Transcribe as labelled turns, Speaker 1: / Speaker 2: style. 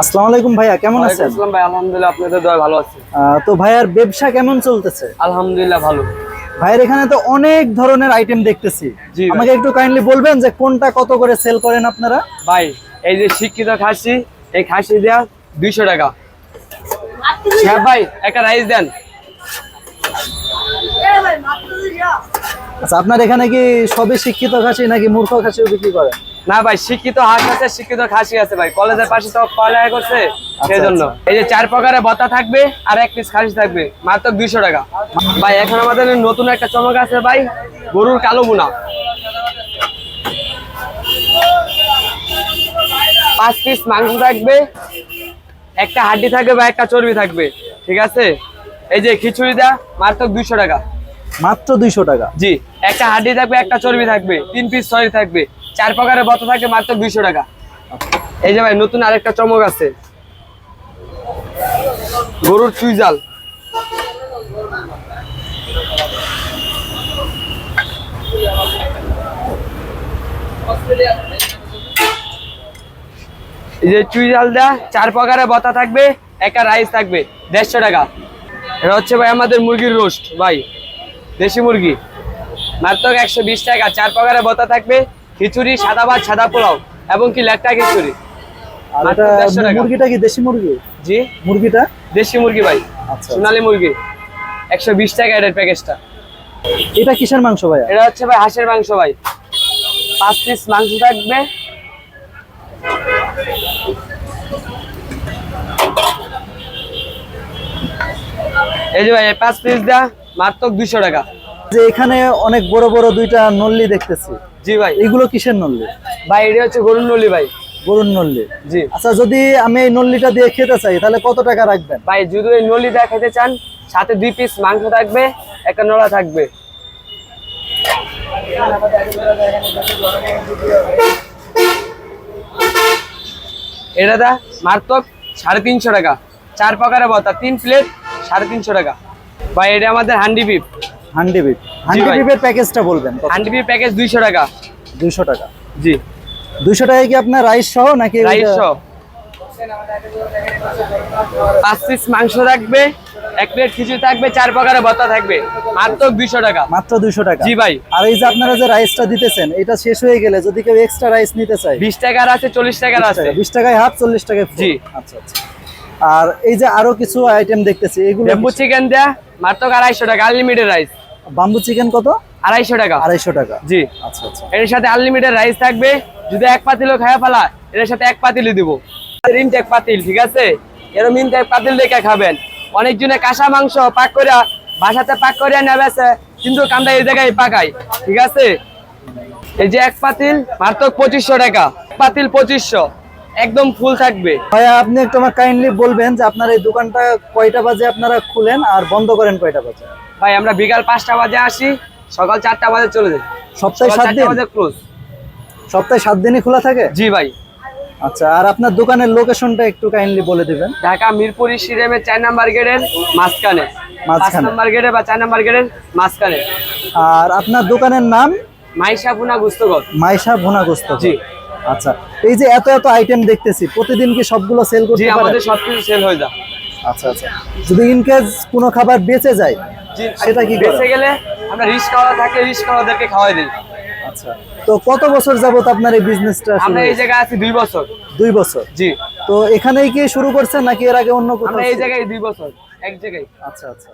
Speaker 1: আসসালামু আলাইকুম ভাইয়া কেমন আছেন?
Speaker 2: আসসালাম ভাই আলহামদুলিল্লাহ আপনাদের দয়া ভালো আছে।
Speaker 1: তো ভাইয়ার ব্যবসা কেমন চলতেছে?
Speaker 2: আলহামদুলিল্লাহ ভালো।
Speaker 1: ভাইয়ের এখানে তো অনেক ধরনের আইটেম দেখতেছি।
Speaker 2: জি
Speaker 1: আমাকে একটু কাইন্ডলি বলবেন যে কোনটা কত করে সেল করেন আপনারা?
Speaker 2: ভাই এই যে শিক্ষিত খাসি এই খাসি দেয়া দুইশো টাকা। হ্যাঁ ভাই একটা রাইস দেন।
Speaker 1: আচ্ছা আপনার এখানে কি সবই শিক্ষিত খাসি নাকি মূর্খ খাসিও বিক্রি করেন?
Speaker 2: না ভাই শিক্ষিত হাঁস আছে শিক্ষিত খাসি আছে ভাই। কলেজের পাশে তো পড়ালেখা করছে সেই জন্য এই যে চার প্রকারের বতা থাকবে আর এক পিস খাসি থাকবে মাত্র দুইশো টাকা। ভাই এখন আমাদের নতুন একটা চমক আছে ভাই গরুর কালো বুনা পাঁচ পিস মাংস থাকবে একটা হাড্ডি থাকবে বা একটা চর্বি থাকবে ঠিক আছে? এই যে খিচুড়ি দা মাত্র দুইশো টাকা।
Speaker 1: মাত্র দুইশো টাকা।
Speaker 2: জি। একটা হাড্ডি থাকবে, একটা চর্বি থাকবে, তিন পিস সরি থাকবে, চার প্রকারের বত থাকবে মাত্র দুইশো টাকা। এই যে ভাই, নতুন আরেকটা চমক আছে। গরুর চুইজাল এই যে চুইজাল দা চার প্রকারের বতা থাকবে, একটা রাইস থাকবে, দেড়শো টাকা। এটা হচ্ছে ভাই আমাদের মুরগির রোস্ট ভাই। দেশি মুরগি। মাত্র একশো বিশ টাকা। চার প্রকারের বতা থাকবে। খিচুড়ি সাদা ভাত সাদা পোলাও এবং কি লেটকা খিচুড়ি। মাত্র
Speaker 1: এটা
Speaker 2: 150 টাকা।
Speaker 1: মুরগিটা কি? দেশি মুরগি?
Speaker 2: জি।
Speaker 1: মুরগিটা?
Speaker 2: দেশি মুরগি ভাই।
Speaker 1: আচ্ছা
Speaker 2: সোনালী মুরগি। একশো বিশ টাকা এটার প্যাকেজটা।
Speaker 1: এটা কিসের মাংস ভাইয়া
Speaker 2: এটা হচ্ছে ভাই হাঁসের মাংস ভাই। পাঁচ পিস মাংস থাকবে। এই যে ভাই পাঁচ পিস দা মাত্র দুইশো টাকা।
Speaker 1: যে এখানে অনেক বড় বড় দুইটা নল্লি দেখতেছি।
Speaker 2: জি ভাই।
Speaker 1: এগুলো কিসের নল্লি?
Speaker 2: ভাই এটা হচ্ছে গরুর নলি ভাই।
Speaker 1: গরুর নল্লি?
Speaker 2: জি।
Speaker 1: আচ্ছা যদি আমি এই নল্লিটা দিয়ে খেতে চাই তাহলে কত টাকা রাখবেন?
Speaker 2: ভাই যদি ওই নলি খেতে চান সাথে দুই পিস মাংস থাকবে একটা নলা থাকবে। এটা দা মারাত্মক সাড়ে তিনশো টাকা। চার প্রকারের বতা তিন প্লেট সাড়ে তিনশো টাকা। ভাই এটা আমাদের হান্ডি বিপ
Speaker 1: হান্ডি বিপ হান্ডি বিপের প্যাকেজটা বলবেন
Speaker 2: হান্ডি বিপ প্যাকেজ দুইশো টাকা।
Speaker 1: দুইশো টাকা।
Speaker 2: জি।
Speaker 1: দুইশো টাকায় কি আপনার রাইস সহ নাকি
Speaker 2: রাইস পাঁচ পিস মাংস থাকবে এক প্লেট খিচুড়ি থাকবে চার প্রকারের ভর্তা থাকবে। মাত্র দুইশো টাকা।
Speaker 1: মাত্র দুইশো টাকা।
Speaker 2: জি ভাই।
Speaker 1: আর এই যে আপনারা যে রাইসটা দিতেছেন এটা শেষ হয়ে গেলে যদি কেউ এক্সট্রা রাইস নিতে চায়
Speaker 2: বিশ টাকার আছে চল্লিশ টাকার আছে।
Speaker 1: বিশ টাকায় হাফ চল্লিশ টাকায়।
Speaker 2: জি।
Speaker 1: আচ্ছা আচ্ছা। আর এই যে আরও কিছু আইটেম দেখতেছি এগুলো
Speaker 2: চিকেন দেয়া মাত্র আড়াইশো টাকা আনলিমিটেড রাইস
Speaker 1: বাম্বু চিকেন কত?
Speaker 2: আড়াইশো টাকা।
Speaker 1: আড়াইশো টাকা।
Speaker 2: জি।
Speaker 1: আচ্ছা আচ্ছা।
Speaker 2: এর সাথে আনলিমিটেড রাইস থাকবে। যদি এক পাতিলও খাওয়া ফেলা এর সাথে এক পাতিলই দিব। ইনটেক পাতিল ঠিক আছে? এরকম ইনটেক পাতিল দেখে খাবেন। অনেকজনে কাঁচা মাংস পাক করে বাসাতে পাক করে নেবেছে কিন্তু কান্দা এই জায়গায় পাকাই ঠিক আছে? এই যে এক পাতিল মাত্র পঁচিশশো টাকা। পাতিল পঁচিশশো। একদম ফুল থাকবে।
Speaker 1: ভাইয়া আপনি একটু আমার কাইন্ডলি বলবেন যে আপনার এই দোকানটা কয়টা বাজে আপনারা খুলেন আর বন্ধ করেন কয়টা বাজে?
Speaker 2: ভাই আমরা বিকাল পাঁচটা বাজে আসি সকাল চারটা বাজে চলে যাই।
Speaker 1: সপ্তাহে সাত দিন?
Speaker 2: বাজে ক্লোজ
Speaker 1: সপ্তাহে সাত দিনই খোলা থাকে?
Speaker 2: জি ভাই।
Speaker 1: আচ্ছা আর আপনার দোকানের লোকেশনটা একটু কাইন্ডলি বলে দিবেন।
Speaker 2: ঢাকা মিরপুর স্টেডিয়ামের চার নাম্বার গেটের মাঝখানে।
Speaker 1: মাঝখানে।
Speaker 2: নাম্বার গেটে বা চার নাম্বার গেটের মাঝখানে।
Speaker 1: আর আপনার দোকানের নাম?
Speaker 2: মাইশা পুনা গুস্তগত
Speaker 1: মাইশা ভুনাগোস্ত
Speaker 2: জি।
Speaker 1: আচ্ছা এই যে এত এত আইটেম দেখতেছি প্রতিদিন কি সবগুলো সেল করতে পারেন
Speaker 2: আমাদের সবকিছু সেল হয়ে যায়।
Speaker 1: আচ্ছা আচ্ছা। যদি ইন কেস কোনো খাবার বেঁচে যায় সেটা কি
Speaker 2: বেঁচে গেলে আমরা রিস্ক খাওয়া থাকলে রিস্ক খাওয়াদেরকে খাওয়াই দিই।
Speaker 1: আচ্ছা তো কত বছর যাবত আপনার এই বিজনেসটা
Speaker 2: আমরা এই জায়গায় আছি দুই বছর।
Speaker 1: দুই বছর?
Speaker 2: জি।
Speaker 1: তো এখানেই কি শুরু করছেন নাকি এর আগে অন্য কোথাও
Speaker 2: আমরা এই জায়গায় দুই বছর এক জায়গায়।
Speaker 1: আচ্ছা আচ্ছা।